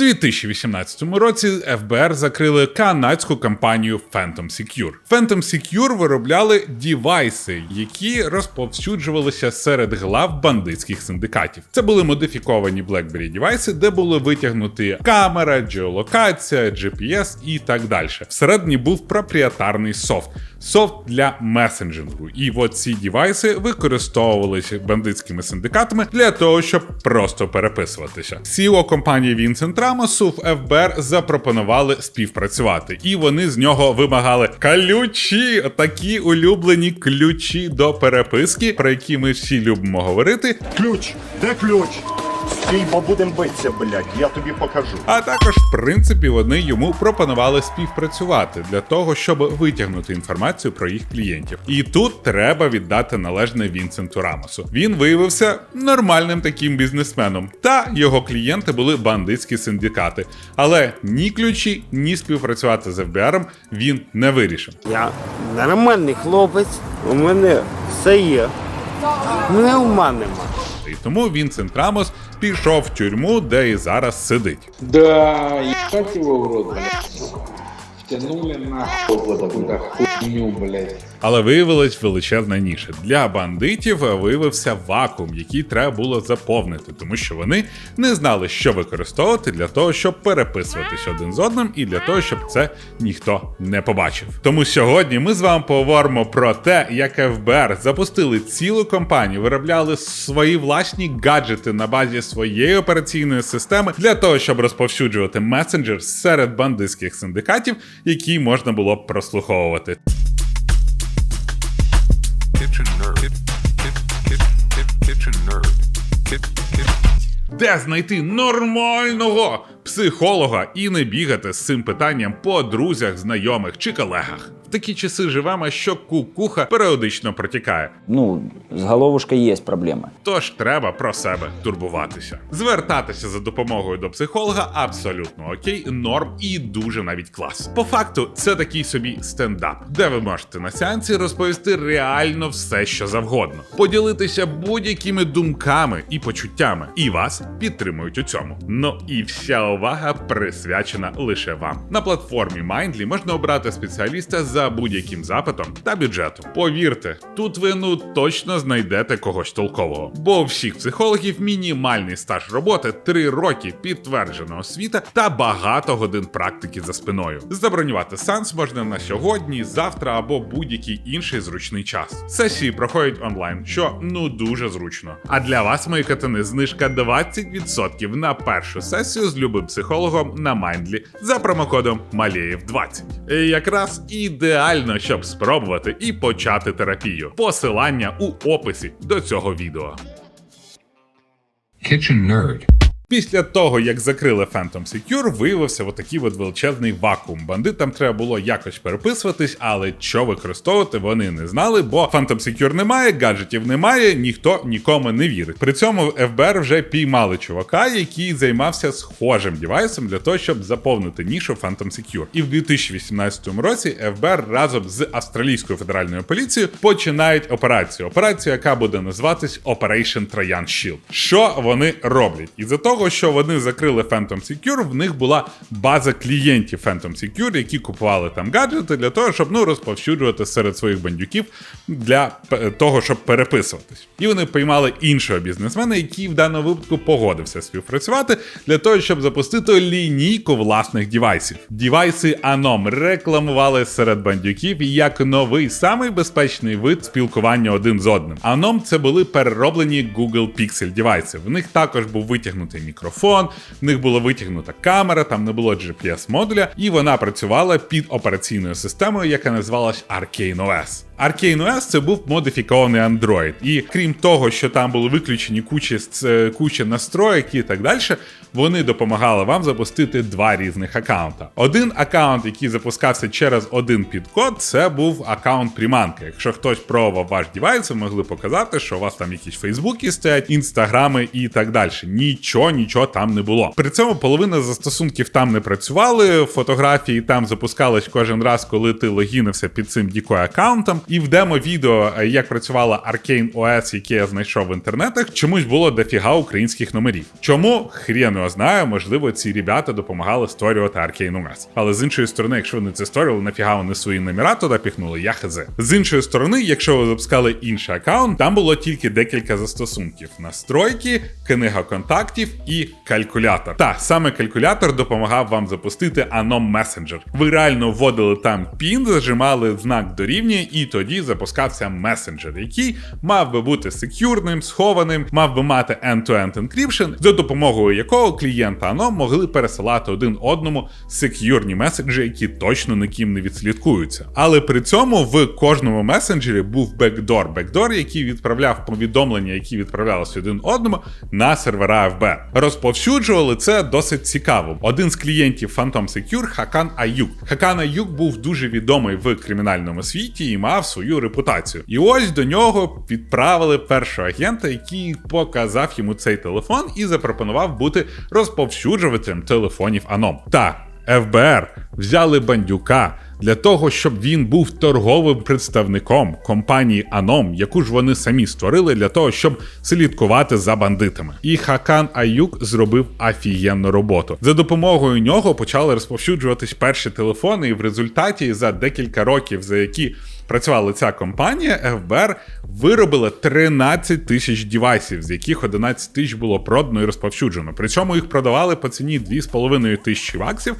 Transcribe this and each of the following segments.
2018 році ФБР закрили канадську компанію Phantom Secure. Phantom Secure виробляли дівайси, які розповсюджувалися серед глав бандитських синдикатів. Це були модифіковані BlackBerry дівайси, де були витягнуті камера, джеолокація, GPS і так далі. Всередині був проприєтарний софт. Софт для месенджингу, і от ці дівайси використовувалися бандитськими синдикатами для того, щоб просто переписуватися. CEO компанії Vincent Ramos в ФБР запропонували співпрацювати, і вони з нього вимагали ключі, такі улюблені ключі до переписки, про які ми всі любимо говорити. Ключ, де ключ? Стій, бо будем битися, блядь, я тобі покажу. А також, в принципі, вони йому пропонували співпрацювати для того, щоб витягнути інформацію про їх клієнтів. І тут треба віддати належне Вінсенту Рамосу. Він виявився нормальним таким бізнесменом, та його клієнти були бандитські синдикати. Але ні ключі, ні співпрацювати з ФБРом він не вирішив. Я нормальний хлопець, у мене все є. Мене ума нема. І тому Вінсент Рамос пішов в тюрму, де і зараз сидить. Да, ебать його в рот, блядь. Втянули нахуй вот хуйню, блядь. Але виявилась величезна ніша. Для бандитів виявився вакуум, який треба було заповнити, тому що вони не знали, що використовувати для того, щоб переписуватись один з одним, і для того, щоб це ніхто не побачив. Тому сьогодні ми з вами поговоримо про те, як ФБР запустили цілу компанію, виробляли свої власні гаджети на базі своєї операційної системи для того, щоб розповсюджувати месенджер серед бандитських синдикатів, які можна було прослуховувати. Де знайти нормального психолога і не бігати з цим питанням по друзях, знайомих чи колегах? Такі часи живемо, що кукуха періодично протікає. ну, с головушкой есть проблемы. Тож треба про себе турбуватися. Звертатися за допомогою до психолога абсолютно окей, норм і дуже навіть клас. По факту, це такий собі стендап, де ви можете на сеансі розповісти реально все, що завгодно, поділитися будь-якими думками і почуттями, і вас підтримують у цьому. Ну і вся увага присвячена лише вам. На платформі Mindly можна обрати спеціаліста за будь-яким запитом та бюджетом. Повірте, тут ви ну точно знайдете когось толкового. Бо у всіх психологів мінімальний стаж роботи 3 роки підтверджена освіта та багато годин практики за спиною. Забронювати сеанс можна на сьогодні, завтра або будь-який інший зручний час. Сесії проходять онлайн, що ну дуже зручно. А для вас, мої катани, знижка 20% на першу сесію з любим психологом на Майндлі за промокодом Малєєв20. І Якраз ідеально, щоб спробувати і почати терапію. Посилання у описі до цього відео. Kitchen nerd. Після того, як закрили Phantom Secure, виявився отакий от величезний вакуум. Бандитам треба було якось переписуватись, але що використовувати вони не знали, бо Phantom Secure немає, гаджетів немає, ніхто нікому не вірить. При цьому ФБР вже піймали чувака, який займався схожим девайсом для того, щоб заповнити нішу Phantom Secure. І в 2018 році ФБР разом з австралійською федеральною поліцією починають операцію. Операцію, яка буде називатись Operation Trojan Shield. Що вони роблять? І за того, що вони закрили Phantom Secure, в них була база клієнтів Phantom Secure, які купували там гаджети для того, щоб ну розповсюджувати серед своїх бандюків для того, щоб переписуватись. І вони поймали іншого бізнесмена, який в даному випадку погодився співпрацювати для того, щоб запустити лінійку власних дівайсів. Дівайси Anom рекламували серед бандюків як новий самий безпечний вид спілкування один з одним. Anom це були перероблені Google Pixel дівайси. В них також був витягнутий мікрофон, в них була витягнута камера, там не було GPS-модуля, і вона працювала під операційною системою, яка називалась Arcane OS. Arcane OS це був модифікований Android. І крім того, що там були виключені кучі, з- куча настроїк і так далі, вони допомагали вам запустити два різних аккаунта. Один аккаунт, який запускався через один підкод, це був аккаунт приманки. Якщо хтось пробував ваш девайс, ви могли показати, що у вас там якісь фейсбуки стоять, інстаграми і так далі. Нічого, нічого там не було. При цьому половина застосунків там не працювали, фотографії там запускались кожен раз, коли ти логінився під цим дікой аккаунтом. І в демо-відео, е, як працювала Arcane OS, яке я знайшов в інтернетах, чомусь було дофіга українських номерів. Чому хрен його знаю, можливо, ці ребята допомагали створювати Arcane OS. Але з іншої сторони, якщо вони це створювали, нафіга вони свої номера туди піхнули, я хз. З іншої сторони, якщо ви запускали інший аккаунт, там було тільки декілька застосунків: настройки, книга контактів і калькулятор. Та саме калькулятор допомагав вам запустити Anom Messenger. Ви реально вводили там пін, зажимали знак дорівнює, і тоді запускався месенджер, який мав би бути секюрним, схованим, мав би мати end-to-end encryption, за допомогою якого клієнт та Anom могли пересилати один одному секюрні меседжі, які точно ніким не відслідкуються. Але при цьому в кожному месенджері був бекдор, бекдор, який відправляв повідомлення, які відправлялися один одному на сервера FB. Розповсюджували це досить цікаво. Один з клієнтів Phantom Secure Хакан Аюк. Хакан Аюк був дуже відомий в кримінальному світі і мав свою репутацію. І ось до нього відправили першого агента, який показав йому цей телефон і запропонував бути розповсюджувачем телефонів Аном. Та ФБР взяли бандюка для того, щоб він був торговим представником компанії Anom, яку ж вони самі створили для того, щоб слідкувати за бандитами. І Хакан Аюк зробив офігенну роботу. За допомогою нього почали розповсюджуватись перші телефони, і в результаті за декілька років, за які працювала ця компанія, ФБР виробила 13 тисяч девайсів, з яких 11 тисяч було продано і розповсюджено. Причому їх продавали по ціні 2,5 тисячі баксів.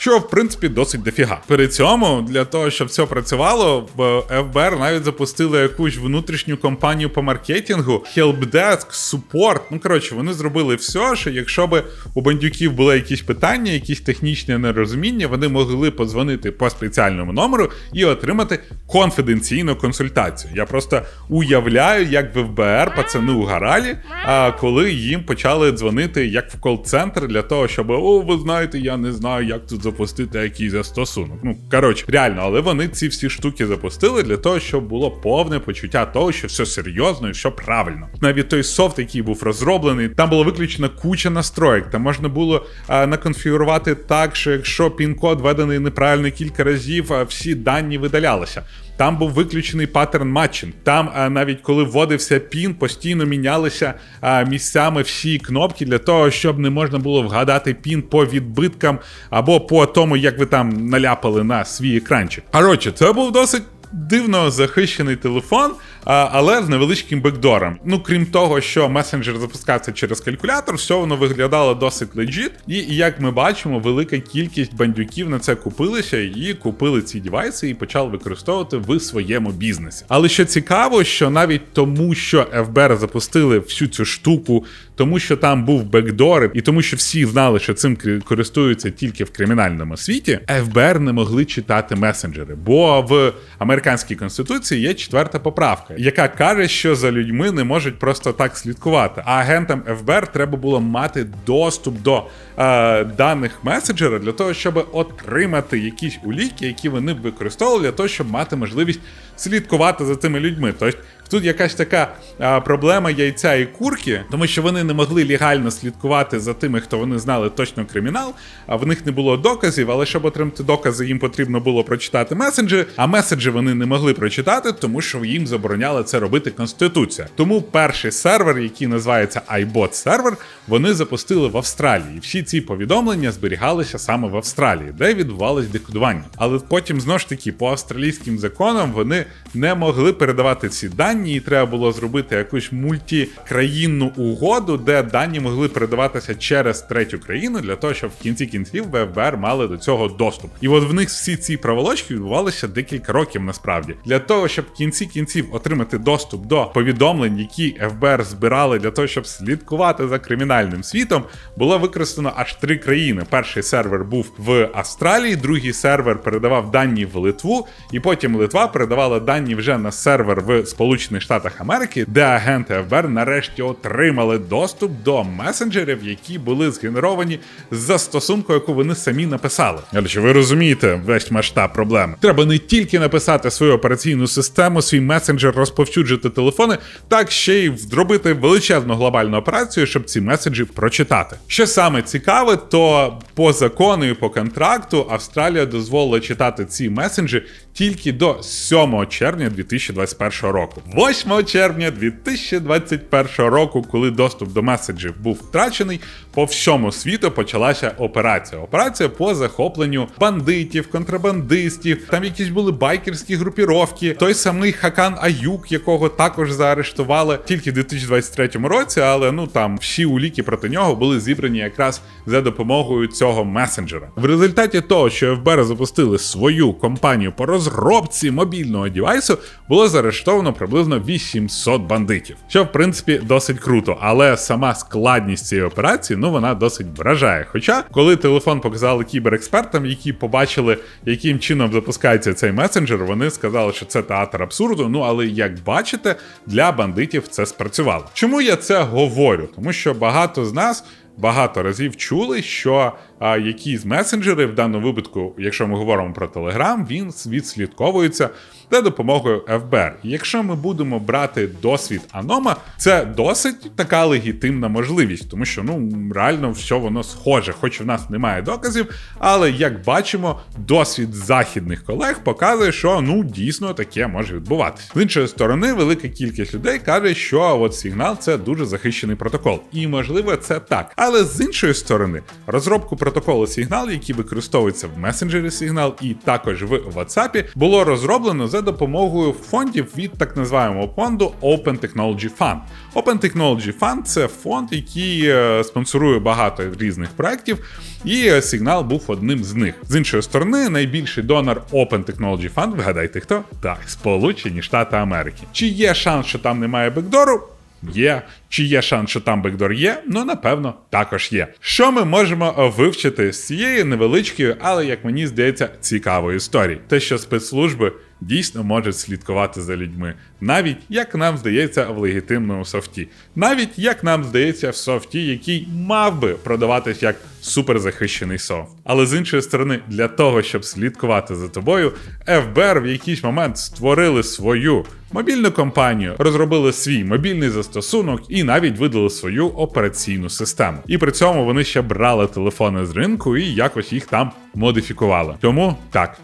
Що в принципі досить дофіга. При цьому для того, щоб все працювало, в ФБР навіть запустили якусь внутрішню кампанію по маркетингу, helpdesk, support. Ну коротше, вони зробили все, що якщо би у бандюків були якісь питання, якісь технічні нерозуміння, вони могли подзвонити по спеціальному номеру і отримати конфіденційну консультацію. Я просто уявляю, як в ФБР пацани угоралі, а коли їм почали дзвонити як в кол-центр для того, щоб о, ви знаєте, я не знаю, як тут запустити якийсь застосунок. Ну коротше, реально, але вони ці всі штуки запустили для того, щоб було повне почуття того, що все серйозно і все правильно. Навіть той софт, який був розроблений, там була виключена куча настроєк. Там можна було а, наконфігурувати так, що якщо пін-код введений неправильно кілька разів, а всі дані видалялися. Там був виключений паттерн матчинг. Там а, навіть коли вводився пін, постійно мінялися а, місцями всі кнопки для того, щоб не можна було вгадати пін по відбиткам або по тому, як ви там наляпали на свій екранчик. Коротше, це був досить. Дивно захищений телефон, але з невеличким бекдором. Ну крім того, що месенджер запускався через калькулятор, все воно виглядало досить легіт. І, як ми бачимо, велика кількість бандюків на це купилися і купили ці девайси і почали використовувати в своєму бізнесі. Але що цікаво, що навіть тому, що ФБР запустили всю цю штуку, тому що там був бекдор, і тому, що всі знали, що цим користуються тільки в кримінальному світі, ФБР не могли читати месенджери, бо в американській конституції є четверта поправка, яка каже, що за людьми не можуть просто так слідкувати. А агентам ФБР треба було мати доступ до е, даних меседжера для того, щоб отримати якісь уліки, які вони використовували для того, щоб мати можливість слідкувати за цими людьми. Тобто Тут якась така а, проблема яйця і курки, тому що вони не могли легально слідкувати за тими, хто вони знали точно кримінал, а в них не було доказів. Але щоб отримати докази, їм потрібно було прочитати меседжі, а меседжі вони не могли прочитати, тому що їм забороняла це робити Конституція. Тому перший сервер, який називається iBot сервер, вони запустили в Австралії. Всі ці повідомлення зберігалися саме в Австралії, де відбувалось декодування. Але потім знову ж таки по австралійським законам вони не могли передавати ці дані, і треба було зробити якусь мультикраїнну угоду, де дані могли передаватися через третю країну для того, щоб в кінці кінців ФБР мали до цього доступ. І от в них всі ці проволочки відбувалися декілька років насправді. Для того, щоб в кінці кінців отримати доступ до повідомлень, які ФБР збирали для того, щоб слідкувати за кримінальним світом, було використано аж три країни. Перший сервер був в Австралії, другий сервер передавав дані в Литву, і потім Литва передавала дані вже на сервер в Сполучених Штатах Америки, де агенти ФБР нарешті отримали доступ до месенджерів, які були згенеровані з застосунку, яку вони самі написали. Короче, ви розумієте весь масштаб проблеми. Треба не тільки написати свою операційну систему, свій месенджер, розповсюджити телефони, так ще й зробити величезну глобальну операцію, щоб ці меседжі прочитати. Що саме цікаве, то по закону і по контракту Австралія дозволила читати ці месенджі тільки до 7 червня 2021 року. 8 червня 2021 року, коли доступ до меседжів був втрачений, по всьому світу почалася операція. Операція по захопленню бандитів, контрабандистів. Там якісь були байкерські групіровки. Той самий Хакан Аюк, якого також заарештували тільки в 2023 році, але ну там всі уліки проти нього були зібрані якраз за допомогою цього месенджера. В результаті того, що ФБР запустили свою компанію по розробці мобільного девайсу, було заарештовано приблизно 800 бандитів, що в принципі досить круто, але сама складність цієї операції, ну вона досить вражає. Хоча, коли телефон показали кіберекспертам, які побачили, яким чином запускається цей месенджер, вони сказали, що це театр абсурду. Ну але як бачите, для бандитів це спрацювало. Чому я це говорю? Тому що багато з нас. Багато разів чули, що а, якісь месенджери, в даному випадку, якщо ми говоримо про Телеграм, він відслідковується за допомогою ФБР. Якщо ми будемо брати досвід Анома, це досить така легітимна можливість, тому що ну реально все воно схоже, хоч в нас немає доказів, але як бачимо, досвід західних колег показує, що ну дійсно таке може відбуватися. З іншої сторони, велика кількість людей каже, що от сигнал це дуже захищений протокол, і можливо це так. Але з іншої сторони, розробку протоколу сигнал, який використовується в месенджері сигнал, і також в WhatsApp, було розроблено за допомогою фондів від так називаємого фонду Open Technology Fund. Open Technology Fund – це фонд, який е, спонсорує багато різних проєктів, і е, сигнал був одним з них. З іншої сторони, найбільший донор Open Technology Fund, вгадайте хто? Так, Сполучені Штати Америки. Чи є шанс, що там немає бекдору? Є. Чи є шанс, що там бекдор є? Ну, напевно, також є. Що ми можемо е, вивчити з цієї невеличкої, але, як мені здається, цікавої історії? Те, що спецслужби дійсно можуть слідкувати за людьми, навіть як нам здається в легітимному софті, навіть як нам здається в софті, який мав би продаватись як суперзахищений софт. Але з іншої сторони, для того, щоб слідкувати за тобою, ФБР в якийсь момент створили свою мобільну компанію, розробили свій мобільний застосунок і навіть видали свою операційну систему. І при цьому вони ще брали телефони з ринку і якось їх там модифікували. Тому так.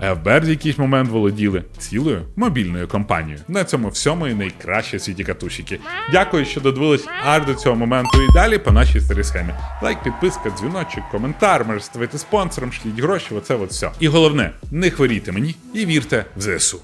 ФБР в якийсь момент володіли цілою мобільною компанією. На цьому всьому і найкраще світі катушики. Дякую, що додивились аж до цього моменту і далі по нашій старій схемі. Лайк, підписка, дзвіночок, коментар, може ставити спонсором, шліть гроші, оце от все. І головне, не хворійте мені і вірте в ЗСУ.